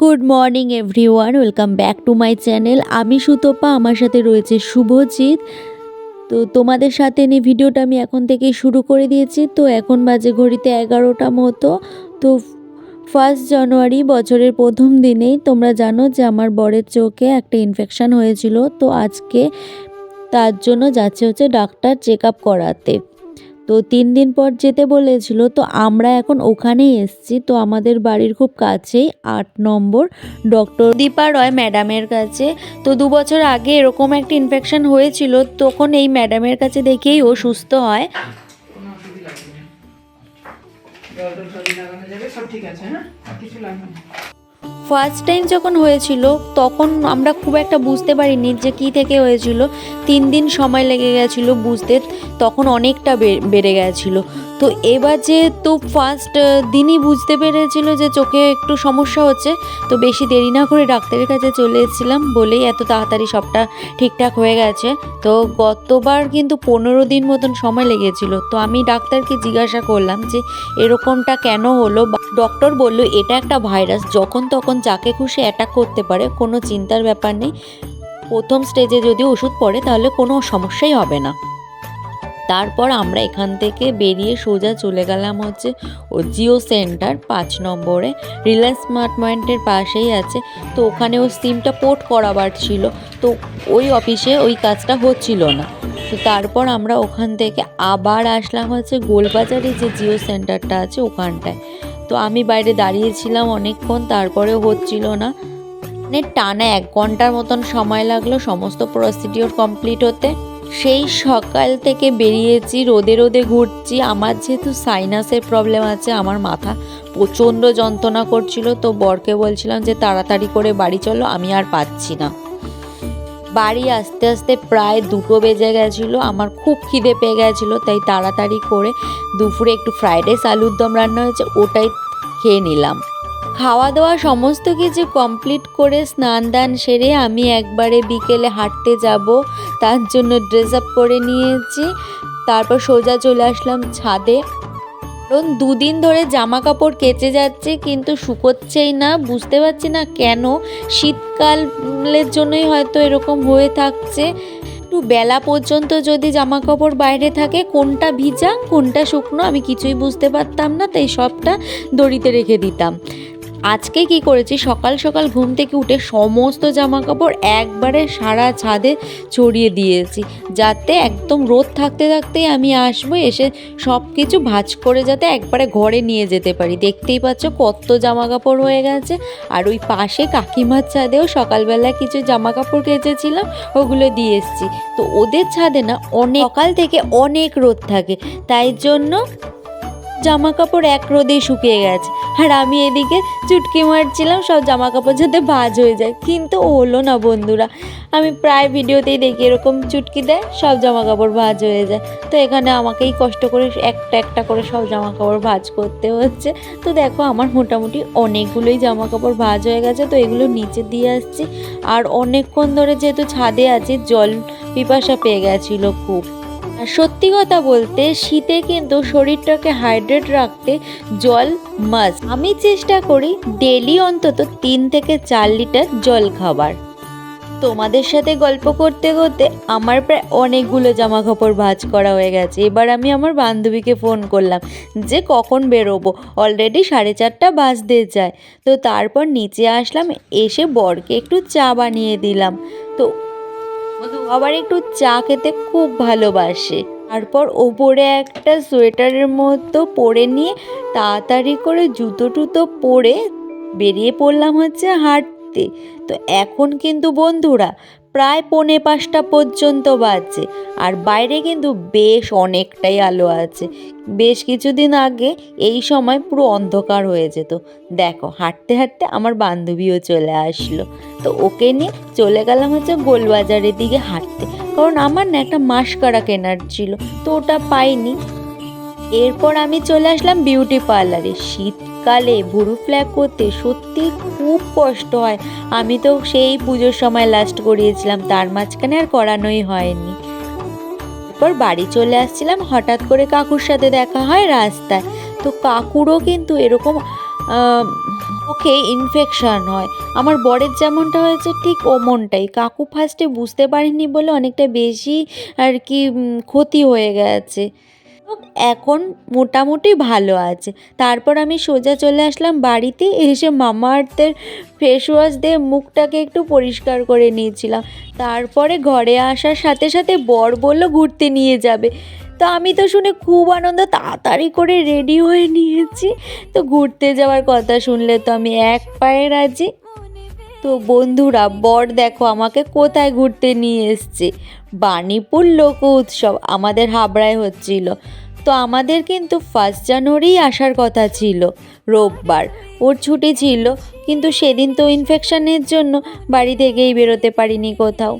Good morning everyone welcome back to my channel আমি সুতপা, আমার সাথে রয়েছে শুভজিৎ। তো তোমাদের সাথে নিয়ে ভিডিওটা আমি এখন থেকেই শুরু করে দিয়েছি। তো এখন বাজে ঘড়িতে এগারোটা মতো। তো ফার্স্ট জানুয়ারি বছরের প্রথম দিনেই তোমরা জানো যে আমার বরের চোখে একটা ইনফেকশান হয়েছিল। তো আজকে তার জন্য যাচ্ছে হচ্ছে ডাক্তার চেক আপ করাতে। তো তিন দিন পর যেতে বলেছিল, তো আমরা এখন ওখানেই এসছি। তো আমাদের বাড়ির খুব কাছেই, আট নম্বর, ডক্টর দীপা রয় ম্যাডামের কাছে। তো দু বছর আগে এরকম একটা ইনফেকশন হয়েছিল, তখন এই ম্যাডামের কাছে দেখেই ও সুস্থ হয়। ফার্স্ট টাইম যখন হয়েছিল, তখন আমরা খুব একটা বুঝতে পারিনি যে কী থেকে হয়েছিল। তিন দিন সময় লেগে গেছিল বুঝতে। তখন অনেকটা বেড়ে গেছিল। তো এবার যেহেতু ফার্স্ট দিনই বুঝতে পেরেছিল যে চোখে একটু সমস্যা হচ্ছে, তো বেশি দেরি না করে ডাক্তারের কাছে চলে এসেছিলাম বলেই এত তাড়াতাড়ি সবটা ঠিকঠাক হয়ে গেছে। তো গতবার কিন্তু পনেরো দিন মতন সময় লেগেছিল। তো আমি ডাক্তারকে জিজ্ঞাসা করলাম যে এরকমটা কেন হলো? ডক্টর বলল, এটা একটা ভাইরাস যখন তখন যাকে খুশি অ্যাটাক করতে পারে, কোনো চিন্তার ব্যাপার নেই। প্রথম স্টেজে যদি ওষুধ পড়ে, তাহলে কোনো সমস্যাই হবে না। তারপর আমরা এখান থেকে বেরিয়ে সোজা চলে গেলাম হচ্ছে ও জিও সেন্টার পাঁচ নম্বরে। রিলায়েন্স স্মার্ট পয়েন্টের পাশেই আছে। তো ওখানে ও সিমটা পোর্ট করাবার ছিল। তো ওই অফিসে ওই কাজটা হচ্ছিল না। তো তারপর আমরা ওখান থেকে আবার আসলাম হচ্ছে গোলবাজারে যে জিও সেন্টারটা আছে ওখানটায়। তো আমি বাইরে দাঁড়িয়েছিলাম অনেকক্ষণ তারপরেও হচ্ছিল না। মানে টানা এক ঘণ্টার মতন সময় লাগল সমস্ত প্রসিডিওর কমপ্লিট হতে। সেই সকাল থেকে বেরিয়েছি, রোদে রোদে ঘুরছি। আমার যেহেতু সাইনাসের প্রবলেম আছে, আমার মাথা প্রচণ্ড যন্ত্রণা করছিল, তো বরকে বলছিলাম যে তাড়াতাড়ি করে বাড়ি চলো, আমি আর পাচ্ছি না। বাড়ি আস্তে আস্তে প্রায় দুটো বেজে গেছিল, আমার খুব খিদে পেয়ে গেছিল, তাই তাড়াতাড়ি করে দুপুরে একটু ফ্রাইড রাইস আলুর দম রান্না হয়েছে, ওটাই খেয়ে নিলাম। খাওয়া দাওয়া সমস্ত কিছু কমপ্লিট করে স্নান দান সেরে আমি একবারে বিকেলে হাঁটতে যাব। তার জন্য ড্রেস আপ করে নিয়েছি। তারপর সোজা চলে আসলাম ছাদে। কারণ দুদিন ধরে জামা কাপড় কেচে যাচ্ছে, কিন্তু শুকোচ্ছেই না। বুঝতে পারছি না কেন। শীতকালের জন্যই হয়তো এরকম হয়ে থাকছে। একটু বেলা পর্যন্ত যদি জামা কাপড় বাইরে থাকে, কোনটা ভিজা, কোনটা শুকনো, আমি কিছুই বুঝতে পারতাম না, তাই সবটা দড়িতে রেখে দিতাম। আজকে কি করেছি? সকাল সকাল ঘুম থেকে উঠে সমস্ত জামা কাপড় একবারে সারা ছাদে ছড়িয়ে দিয়েছি, যাতে একদম রোদ থাকতে থাকতেই আমি আসব, এসে সব কিছু ভাঁজ করে যাতে একবারে ঘরে নিয়ে যেতে পারি। দেখতেই পাচ্ছ কত জামা কাপড় হয়ে গেছে। আর ওই পাশে কাকিমার ছাদেও সকালবেলা কিছু জামা কাপড় কেচেছিলাম, ওগুলো দিয়ে এসেছি। তো ওদের ছাদে না অনেক সকাল থেকে অনেক রোদ থাকে, তাই জন্য জামা কাপড় এক রোদেই শুকিয়ে গেছে। আর আমি এদিকে চুটকি মারছিলাম, সব জামা কাপড় যাতে ভাজ হয়ে যায়। কিন্তু হলো না বন্ধুরা, আমি প্রায় ভিডিওতেই দেখি এরকম চুটকি দেয়, সব জামা কাপড় ভাজ হয়ে যায়। তো এখানে আমাকেই কষ্ট করে একটা একটা করে সব জামা কাপড় ভাজ করতে হচ্ছে। তো দেখো, আমার মোটামুটি অনেকগুলোই জামা কাপড় ভাজ হয়ে গেছে। তো এগুলো নিচে দিয়ে আসছি। আর অনেকক্ষণ ধরে যেহেতু ছাদে আছে, জল পিপাসা পেয়ে গেছিল খুব। সত্যি কথা বলতে শীতে কিন্তু শরীরটাকে হাইড্রেট রাখতে জল মাস্ট আমি চেষ্টা করি ডেলি অন্তত তিন থেকে চার লিটার জল খাবার। তোমাদের সাথে গল্প করতে করতে আমার প্রায় অনেকগুলো জামা কাপড় ভাঁজ করা হয়ে গেছে। এবার আমি আমার বান্ধবীকে ফোন করলাম যে কখন বেরোবো? অলরেডি সাড়ে চারটা বাজতে যায়। তো তারপর নিচে আসলাম, এসে বরকে একটু চা বানিয়ে দিলাম। তো আবার একটু চা খেতে খুব ভালোবাসে। তারপর ওপরে একটা সোয়েটারের মতো পরে নিয়ে তাড়াতাড়ি করে জুতো টুতো পরে বেরিয়ে পড়লাম হচ্ছে হাঁটতে। তো এখন কিন্তু বন্ধুরা প্রায় পৌনে পাঁচটা পর্যন্ত বাজছে। আর বাইরে কিন্তু বেশ অনেকটাই আলো আছে। বেশ কিছুদিন আগে এই সময় পুরো অন্ধকার হয়ে যেত। দেখো, হাঁটতে হাঁটতে আমার বান্ধবীও চলে আসলো। তো ওকে নিয়ে চলে গেলাম হচ্ছে গোলবাজারের দিকে হাঁটতে। কারণ আমার না একটা মাস্কারা কেনার ছিল। তো ওটা পাইনি। এরপর আমি চলে আসলাম বিউটি পার্লারে শীতকালে ভুরু ফ্ল্যাগ করতে সত্যি খুব কষ্ট হয়। আমি তো সেই পুজোর সময় লাস্ট করিয়েছিলাম, তার মাঝখানে আর করানোই হয়নি। এরপর বাড়ি চলে আসছিলাম, হঠাৎ করে কাকুর সাথে দেখা হয় রাস্তায়। তো কাকুরও কিন্তু এরকম ওকে ইনফেকশন হয়। আমার বরের যেমনটা হয়েছে, ঠিক ওমনটাই। কাকু ফার্স্টে বুঝতে পারেনি বলে অনেকটা বেশি আর কি ক্ষতি হয়ে গেছে। এখন মোটামুটি ভালো আছে। তারপর আমি সোজা চলে আসলাম বাড়িতে, এসে মামা আর্থের ফেস ওয়াশ দিয়ে মুখটাকে একটু পরিষ্কার করে নিয়েছিলাম। তারপরে ঘরে আসার সাথে সাথে বর বলল, ঘুরতে নিয়ে যাবে। তো আমি তো শুনে খুব আনন্দ, তাড়াতাড়ি করে রেডি হয়ে নিয়েছি। তো ঘুরতে যাওয়ার কথা শুনলে তো আমি এক পায়ে রাজি। তো বন্ধুরা, বর দেখো আমাকে কোথায় ঘুরতে নিয়ে এসছে। বাণীপুর লোক উৎসব আমাদের হাবড়ায় হচ্ছিল। তো আমাদের কিন্তু ফার্স্ট জানুয়ারি আসার কথা ছিল, রোববার। ওর ছুটি ছিল, কিন্তু সেদিন তো ইনফেকশানের জন্য বাড়ি থেকেই বেরোতে পারিনি কোথাও।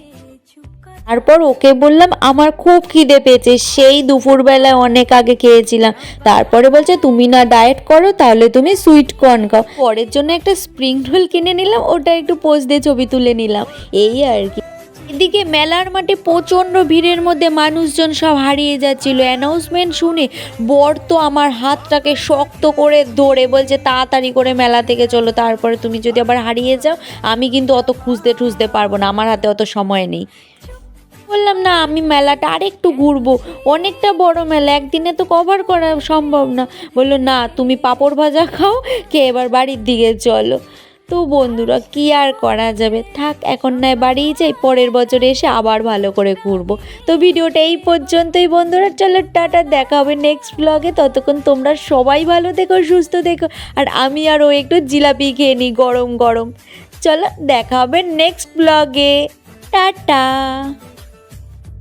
তারপর ওকে বললাম, আমার খুব খিদে পেয়েছে, সেই দুপুরবেলায় অনেক আগে খেয়েছিলাম। তারপরে বলছে, তুমি না ডায়েট করো, তাহলে তুমি সুইট কর্ন খাও। পরের জন্য একটা স্প্রিং রোল কিনে নিলাম, ওটা একটু পোস্ট দিয়ে ছবি তুলে নিলাম। এই আর কি। এদিকে মেলার মাঠে প্রচণ্ড ভিড়ের মধ্যে মানুষজন সব হারিয়ে যাচ্ছিল। অ্যানাউন্সমেন্ট শুনে বর তো আমার হাতটাকে শক্ত করে ধরে বলছে, তাড়াতাড়ি করে মেলা থেকে চলো, তারপরে তুমি যদি আবার হারিয়ে যাও, আমি কিন্তু অত খুঁজতে টুজতে পারব না, আমার হাতে অত সময় নেই। বললাম, না, আমি মেলাটা আরেকটু ঘুরবো। অনেকটা বড় মেলা, একদিনে তো কভার করা সম্ভব না। বলল, না, তুমি পাঁপড় ভাজা খাও, কে এবার বাড়ির দিকে চলো। তো বন্ধুরা, কি আর করা যাবে? থাক, এখন নয়, বাড়িই যাই, পরের বছর এসে আবার ভালো করে ঘুরবো। তো ভিডিওটা এই পর্যন্তই বন্ধুরা, চলো টাটা, দেখা হবে নেক্সট ব্লগে ততক্ষণ তোমরা সবাই ভালো থেকো, সুস্থ থেকো, আর আমি আর আরও একটু জিলাপি খেয়ে নিই গরম গরম। চলো, দেখা হবে নেক্সট ব্লগে টাটা।